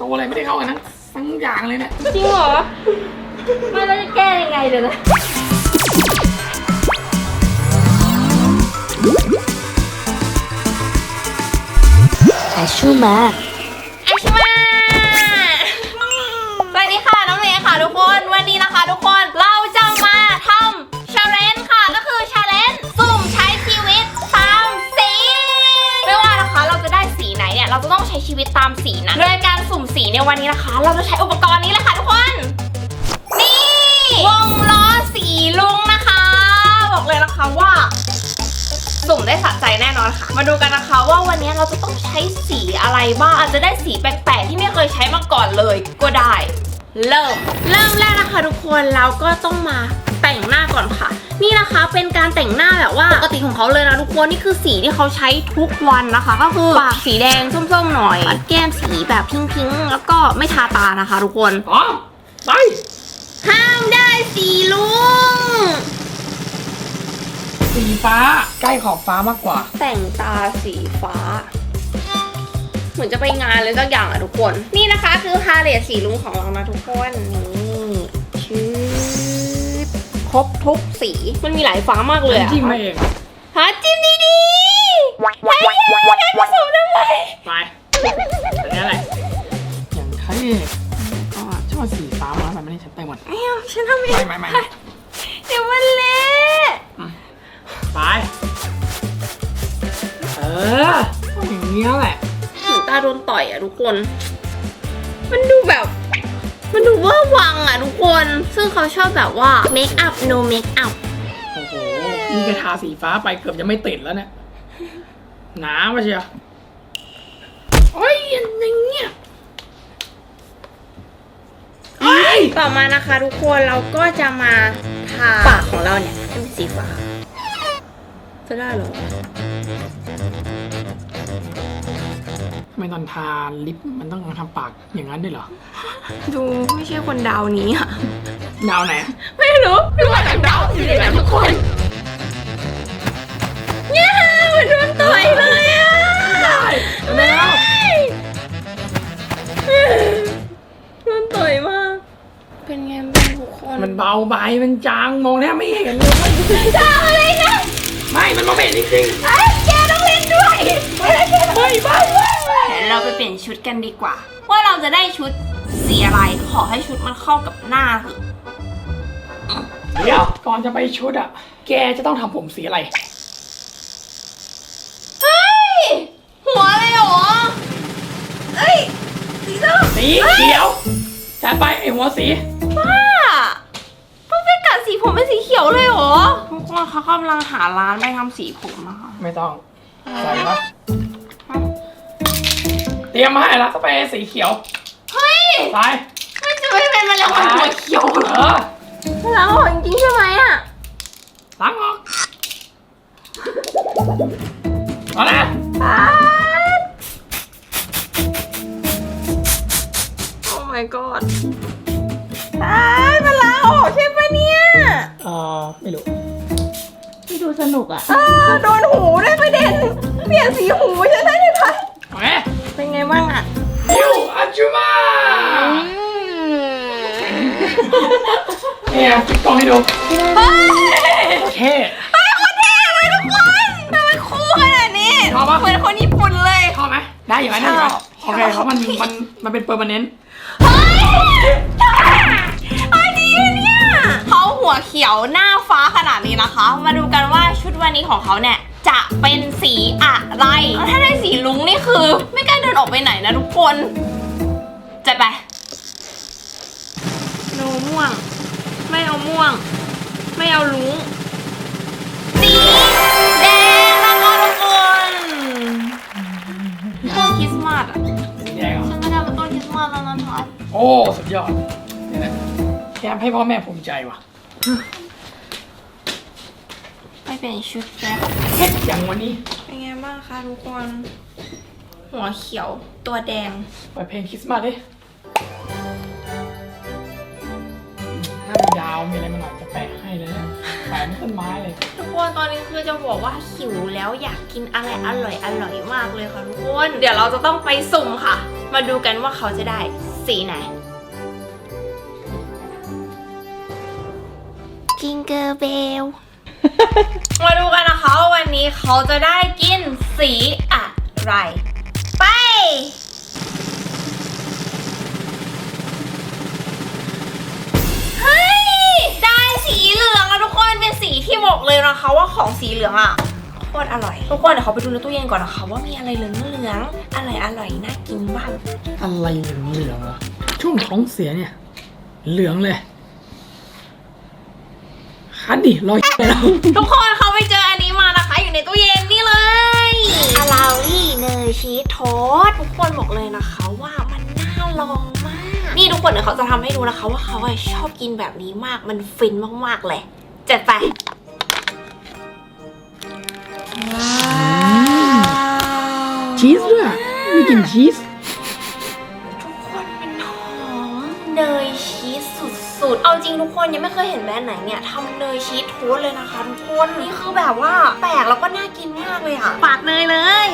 ตัวอะไรไม่ได้เข้ากันทั้งทั้งอย่างเลยเนี่ย จริงเหรอไม่เราจะแก้ยังไงเดี๋ยวนะอาชูมาอา เนี่ยเราจะต้องใช้ชีวิตตามสีนั้นโดยการสุ่มสีในวันนี้นะคะ เราจะใช้อุปกรณ์นี้เลยค่ะทุกคน นี่ วงล้อสีลุงนะคะ บอกเลยนะคะว่า สุ่มได้สะใจแน่นอนค่ะ มาดูกันนะคะว่าวันนี้เราจะต้องใช้สีอะไรบ้างอาจจะได้สีแปลกๆที่ไม่เคยใช้มาก่อนเลยก็ได้ เริ่ม เริ่มแรกนะคะทุกคนเราก็ต้องมาแต่งหน้าก่อนค่ะ นี่นะคะเป็นการแต่งหน้าแบบว่าปกติของเขาเลยนะทุกคนนี่คือสีที่เขาใช้ทุกวันนะคะ ก็คือปากสีแดงส้มๆหน่อยปัดแก้มสีแบบพิงๆแล้วก็ไม่ทาตานะคะ ทุกคนพร้อมไปห้ามได้สีลุงสีฟ้าใกล้ขอบฟ้ามากกว่า แต่งตาสีฟ้าเหมือนจะไปงานเลยสักอย่างอะทุกคน นี่นะคะคือพาเลตสีลุงของเรานะทุกคน นี่ชืด ครบทุกสี มันมีหลายฟ้ามากเลยอะจิ้มมาเองหาจิ้มดีๆไอ้ยังไงผสมทำไมไปอันนี้อะไร อย่างเท่ก็ชอบสีฟ้ามาแบบไม่ได้ฉันแต่งหมดไม่เอาฉันทำเอไม่งไม่ไม่เดี๋ยวมันเละไปเออต้องอย่างนี้แล้วแหละเหมือนตาโดนต่อยอะทุกคน มันดูแบบ มันดูเว่าวังอะทุกคน ซึ่งเขาชอบแบบว่า make up no make up โอ้โหนี่กระทาสีฟ้าไปเกือบจะไม่ติดแล้วเนี่ยหนามาเชียวโอ้ยอย่างเงี้ยเฮ้ยต่อมานะคะทุกคนเราก็จะมาทาปากของเราเนี่ยให้เป็นสีฟ้าจะได้เหรอทำ ไมตอนทาลิปมันต้องทำปากอย่างนั้นด้วยเหรอ ดูไม่ใช่คนดาวนี้อะดาวไหน ไม่รู้ไม่ว่าจากดาวที่ไหนทุกคนเนี่ยเหมือนโดนต่อยเลยอะแล้วโดนต่อยมาก เป็นไงบ้างทุกคนมันเบาไปมันจางมองแทบไม่เห็นเลยดาวอะไรนะไม่ มันมองไม่เห็นจริงไชุดกันดีกว่า ว่าเราจะได้ชุดสีอะไร ขอให้ชุดมันเข้ากับหน้าเถอะๆเดี๋ยวก่อนจะไปชุดอะ แกจะต้องทำผมสีอะไร เฮ้ย หัวเลยเหรอเอ้ย สีส้มสีเขียวจัดไปไอหัวสีบ้าเพิ่งไปกัดสีผมเป็นสีเขียวเลยเหรอทุกคนเขากำลังหาร้านไปทำสีผมนะคะ ไม่ต้อง ใส่ปะเต รียมมาให้แล้วสเปรย์สีเขียวเฮ้ยไปไม่จะไม่เป็นแมลงวันหัวเขียวเหรเอออแล้วจริงๆใช่ไหมอะล้างออกเอาละป๊าด Oh my god ป๊าดมันล้างออกใช่ปะเนี่ยเออไม่รู้ที่ดูสนุกอะอ่าโดนหูด้วยประเด็น เปลี่ยนสีหูฉันได้ยังไงโอ เคเป็นไงบ้างอะดิวอาจูมาเนี่ยปิดกล้องให้ดูเฮ้ยโอเคเฮ้ยโคตรเท่เลยทุกคนทำไมคู่ขนาดนี้ชอบปะเหมือนคนญี่ปุ่นเลยชอบไหมได้อยู่ไหมได้อยู่ไหมชอบโอเคเพราะมันมันมันเป็นเปอร์มานนต์เฮ้ยเฮ้ยดีอะเนี่ยเขาหัวเขียวหน้าฟ้าขนาดนี้นะคะ มาดูกันว่าชุดวันนี้ของเขาเนี่ย จะเป็นสีอะไร ถ้าได้สีลุงนี่คือ ไม่กล้าเดินออกไปไหนนะทุกคนจัดไปโนม่วง ไม่เอาม่วง ไม่เอาลุงสีแดงนะคะทุกคนต้นคริสต์มาสอะสีแดงเหรอฉันไม่ได้เป็นต้นคริสต์มาสแล้วนะคะโอ้ สุดยอดเนี่ยนะแคมให้พ่อแม่ภูมิใจว่ะไป เปลี่ยนชุดแล้วเฮ็ดอย่างวันนี้ เป็นไงบ้างคะทุกคน หัวเขียวตัวแดงเปิดเพลงคริสต์มาสดิถ้ามีดาวมีอะไรมาหน่อยจะแปะให้เลยนะแปะต้นไม้เลย ทุกคนตอนนี้คือจะบอกว่าหิวแล้วอยากกินอะไรอร่อยอร่อยๆมากเลยค่ะทุกคน เดี๋ยวเราจะต้องไปสุ่มค่ะ มาดูกันว่าเขาจะได้สีไหนจิงเกอร์เบล มาดูกันนะคะว่าวันนี้เขาจะได้กินสีอะไร ไป เฮ้ย ได้สีเหลืองแล้วทุกคนเป็นสีที่บอกเลยนะคะว่าของสีเหลืองอะโคตรอร่อย ทุกคนเดี๋ยวเขาไปดูในตู้เย็นก่อนนะคะว่ามีอะไรเหลืองเหลืองๆอะไรอร่อยน่ากินบ้างอะไรเหลืองเหลืองๆวะช่วงท้องเสียเนี่ย เหลืองเลย คันดิรอยแล้ว ทุกคนเขาไปเจออันนี้มานะคะ อยู่ในตู้เย็นนี่เลยอาลาลี่เนยชีสโทสต์ทุกคนบอกเลยนะคะว่ามันน่าลองมาก นี่ทุกคนเดี๋ยวเขาจะทำให้ดูนะคะ ว่าเขาอะชอบกินแบบนี้มากมันฟินมากๆเลยจัดไปว้าว ชีสด้วย มีกลิ่นชีส เอาจริงทุกคนยังไม่เคยเห็นแบรนด์ไหนเนี่ยทำเนยชีสโทสต์เลยนะคะทุกคนนี่คือแบบว่าแปลกแล้วก็น่ากินมากเลยอะปากเนยเลย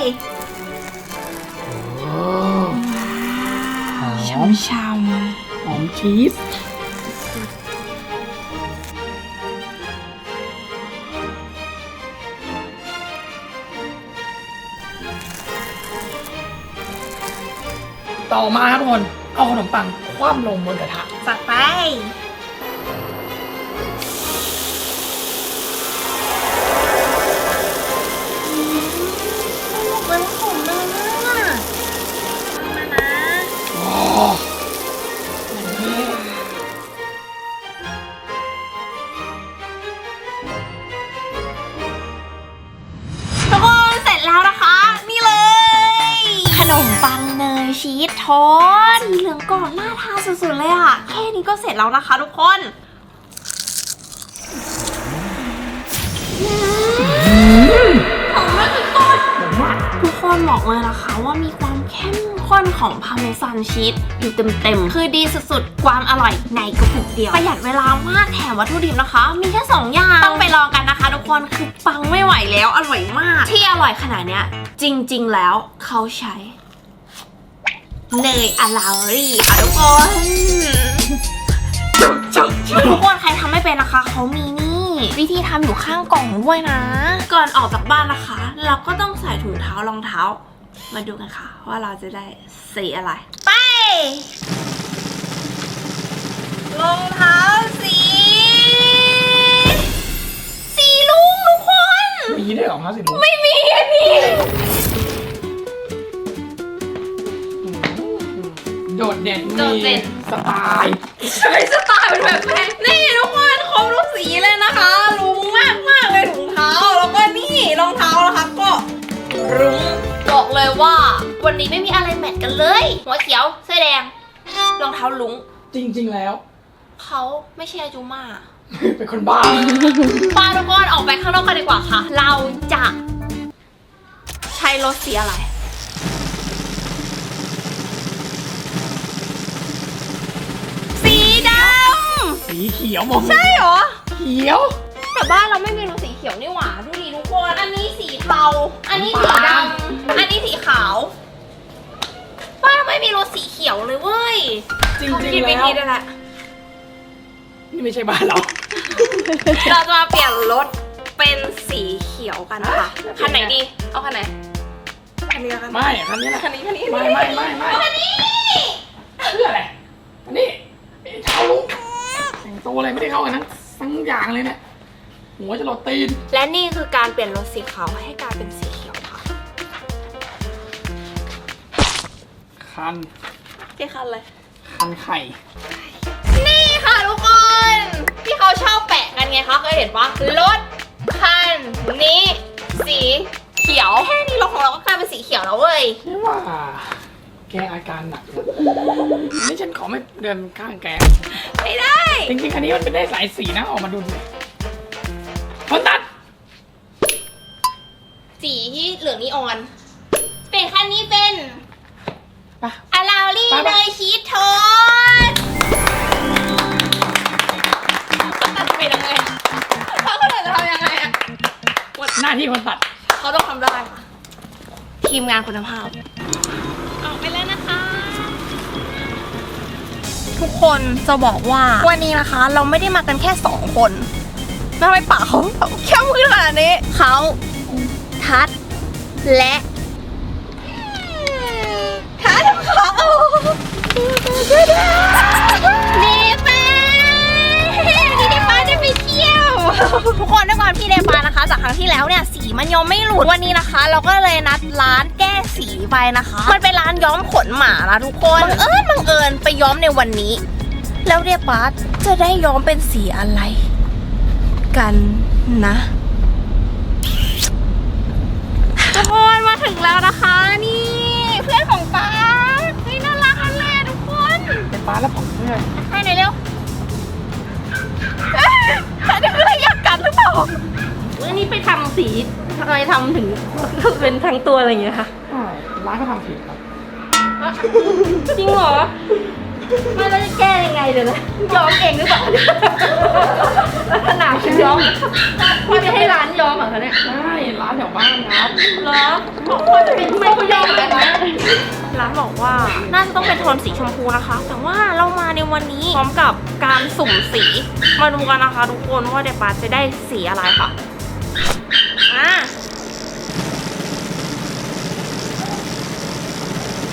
โอ้หอชมชามหอมชีสต่อมาครับทุกคนเอาขนมปังคว่ำลงบนกระทะจัดไป ชีสทอดสีเหลืองก่อนน่าทานสุดๆเลยอะแค่นี้ก็เสร็จแล้วนะคะทุกคนหอมมากทุกคนผมมากทุกคนบอกเลยนะคะว่ามีความเข้มข้นของพาเมซานชีสอยู่เต็มๆ คือดีสุดๆ ความอร่อยในกระปุกเดียว ประหยัดเวลามากแถมวัตถุดิบนะคะ มีแค่2อย่าง ต้องไปลองกันนะคะทุกคน คือปังไม่ไหวแล้วอร่อยมาก ที่อร่อยขนาดเนี้ย จริงๆแล้วเขาใช้ เนยอาลารี่ค่ะทุกคนทุกคนใครทำไม่เป็นนะคะ เขามีนี่ วิธีทำอยู่ข้างกล่องด้วยนะ ก่อนออกจากบ้านนะคะ เราก็ต้องใส่ถุงเท้ารองเท้า มาดูกันค่ะ ว่าเราจะได้สีอะไร ไปรองเท้าสี สีลุงทุกคน มีได้วยเหรอครับสิลูกไม่มีอันนี้ โดดเด่นโดดเด่นมีสไตล์ใช้สไตล์เป็นแบบแพงนี่ทุกคนครบทุกสีเลยนะคะ รุ้งมากมากๆเลยถุงเท้า แล้วก็นี่รองเท้านะคะก็รุ้งบอกเลยว่า วันนี้ไม่มีอะไรแมทกันเลย หัวเขียวเสื้อแดง รองเท้าลุงจริง ๆ แล้ว เขาไม่ใช่อาจูมา เป็นคนบ้าป้าทุกคนออกไปข้างนอกกันดีกว่าค่ะ เราจะใช้รถสีอะไร สีเขียวมองใช่เหรอ เขียว แต่บ้านเราไม่มีรถสีเขียวนี่หว่าดูดิทุกคน อันนี้สีเทา อันนี้สีดำ อันนี้สีขาว บ้านเราไม่มีรถสีเขียวเลยเว้ยจริเขางคิดๆวิแล้ธีวได้ละ นี่ไม่ใช่บ้านเรา เราจะมาเปลี่ยนรถเป็นสีเขียวกันค่ะ คันไหนดี เอาคันไหน คันนี้แล้วกัน ไม่คันนี้แหละคันนี้คันนี้ ไม่ไม่ไม่ไม่คันนี้ เพื่ออะไรอันนี้ไอ้เท้าลุงแต่งตัวอะไรไม่ได้เข้ากันทั้งทั้งอย่างเลยเนี่ยหัวจะหลดตีน และนี่คือการเปลี่ยนรถสีขาวให้กลายเป็นสีเขียวค่ะคันกี่คันเลย คันไข่ นี่ค่ะทุกคน ที่เขาชอบแปะกันไงคะเคยเห็นปะรถคันนี้ สีเขียว แค่นี้รถของเราก็กลายเป็นสีเขียวแล้วเว้ยใช่ว่า แกอาการหนักนะนี่ฉันขอไม่เดินข้างแก ไม่ได้ จริงๆคันนี้มันเป็นได้สายสีนะ ออกมาดูสิคนตัด สีที่เหลืองนีออน เปลี่ยนคันนี้เป็นไป อาลาวลี่ไปไป เนยชีสโทสต์ตัดเป็นยังไงเขาก็เลยจะทำยังไงอะหน้าที่คนตัดเขาต้องทำได้ค่ะทีมงานคุณภาพ ทุกคนจะบอกว่าวันนี้นะคะ เราไม่ได้มากันแค่สองคนทำไมปากเขาเข้มขึ้นขนาดนี้เขาทัดและทัดเขาดีป้ดีเดป้าจะไปเที่ยว ทุกคนด้วยความที่เดปานะคะ จากครั้งที่แล้วเนี่ยสี มันยังไม่หลุดวันนี้นะคะ เราก็เลยนัดร้านแก้สีไปนะคะ มันเป็นร้านย้อมขนหมานะทุกคนบังเอิญบังเอิญไปย้อมในวันนี้ แล้วเดปาจะได้ย้อมเป็นสีอะไร กันนะทุกคนมาถึงแล้วนะคะนี่ เพื่อนของป้าเฮ้ยน่ารักอันแรกทุกคนเป็นฟ้าแล้วผมเพื่อนให้หน่อยเร็วเอ๊ะอันนี้คืออยากกัดหรือเปล่าอันนี้ไปทำสี ทำไมทำถึงเป็นทั้งตัวอะไรอย่างเงี้ยคะใช่ร้านเขาทำผิดครับ จริงเหรอไม่แล้วจะแก้ยังไงเดี๋ยวนะย้อมเองหรือเปล่าเนี่ยลักษณะคือย้อมไม่ได้ให้ร้านย้อมเหรอคะเนี่ยใช่ร้านแถวบ้านครับเหรอเขาควรจะเป็นทำไมเขาย้อมแบบนั้นร้านบอกว่าน่าจะต้องเป็นโทนสีชมพูนะคะ แต่ว่าเรามาในวันนี้พร้อมกับการสุ่มสี มาดูกันนะคะ ทุกคนว่าเดปาจะได้สีอะไรค่ะ อะ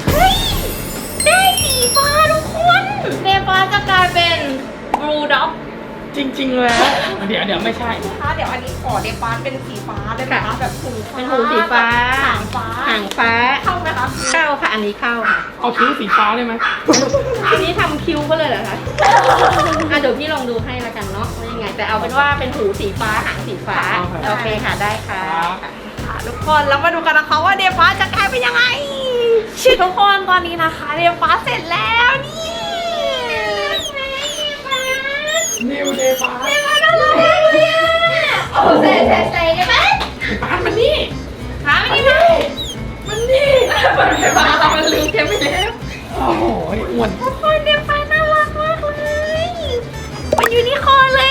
เฮ้ย ได้สีฟ้าทุกคนเดปาจะกลายเป็นบลูด็อก จริง ๆ แล้ว เดี๋ยวเดี๋ยวไม่ใช่นะคะเดี๋ยวอันนี้ขอเดปาเป็นสีฟ้าได้ไหมคะแบบหูฟ้าเป็นหูสีฟ้า หางฟ้าหางฟ้า เข้าไหมคะเข้าค่ะ อันนี้เข้าค่ะ เอาคิ้วสีฟ้าได้ไหมทีนี้ทำคิ้วก็เลยเหรอคะ อะเดี๋ยวพี่ลองดูให้ละกันเนาะว่ายังไง แต่เอาเป็นว่าเป็นหูสีฟ้าหางสีฟ้า โอเคค่ะได้ค่ะค่ะทุกคนแล้วมาดูกันนะคะว่าเดฟ้าจะกลายเป็นยังไงชิทุกคนตอนนี้นะคะ เดฟ้าเสร็จแล้วนี่นิวเดฟ้าเดฟ้าน่ารักมากเลยอะโอ้เสร็จเสร็จเสร็จได้ไหมฟ้ามันนี่หาไม่ได้ไหมมันนี่เดฟ้ามันลืมเทปไปแล้วโอ้โหอ้วนทุกคนเดฟ้าน่ารักมากเลยมันยูนิคอร์นเลยอะ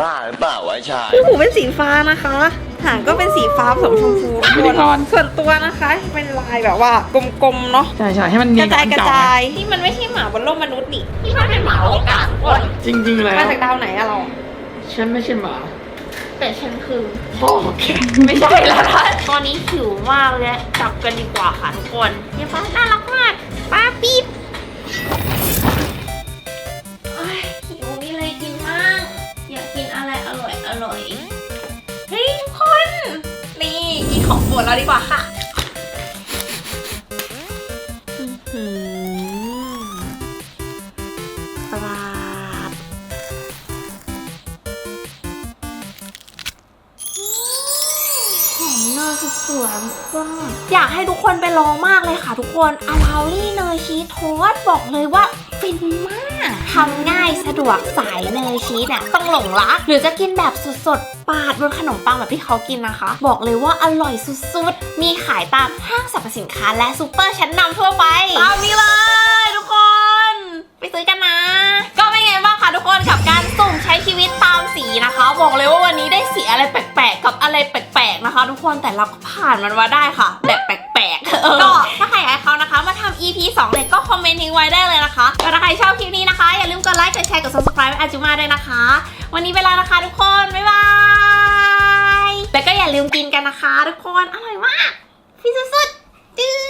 บ้าหรือเปล่าวะชาย หูเป็นสีฟ้านะคะ หางก็เป็นสีฟ้าผสมชมพูไม่ได้ก่อน ส่วนตัวนะคะ เป็นลายแบบว่ากลมๆเนาะ ใช่ใช่ให้มันกเนียระนจายกระเก่าจายที่มันไม่ใช่หมาบนโลกมนุษย์นี่ที่มันเป็นหมาอวกาศคนจริงๆแล้วมาจากดาวไหนอะเรา ฉันไม่ใช่หมาแต่ฉันคือ พ่อแกไม่ใช่แล้วนะตอนนี้หิวมากเลยจับกันดีกว่าค่ะทุกคนเดี๋ยวฟ้าน่ารักมากป้าปี๊บ ของโปรดเราดีกว่าค่ะอื้อหือปลาบของเนยสุดสวยก็อยากให้ทุกคนไปลองมากเลยค่ะทุกคนอาราลี่เนยชีสโทสบอกเลยว่าฟินมาก ทำง่ายสะดวกสายเนยชีสเนี่ยต้องหลงรัก หรือจะกินแบบสดๆ ปาดบนขนมปังแบบที่เขากินนะคะ บอกเลยว่าอร่อยสุดๆ มีขายตามห้างสรรพสินค้าและซูเปอร์ชั้นนำทั่วไปตามนี้เลยทุกคน ไปซื้อกันนะ ก็เป็นไงบ้างคะทุกคนกับการสุ่มใช้ชีวิตตามสีนะคะ บอกเลยว่าวันนี้ได้สีอะไรแปลกๆ กับอะไรแปลกๆนะคะ ทุกคนแต่เราก็ผ่านมันมาได้ค่ะ แบบแปลกๆก็ถ้าใครอยากให้เขานะคะมา EP 2เนี่ยก็คอมเมนต์ทิ้งไว้ได้เลยนะคะแต่ถ้าใครชอบคลิปนี้นะคะ อย่าลืมกดไลค์ กดแชร์ กด subscribe อาจุมาด้วยนะคะ วันนี้เวลานะคะทุกคน บ๊ายบายแล้วก็อย่าลืมกินกันนะคะ ทุกคน อร่อยมาก ฟินสุดๆจืด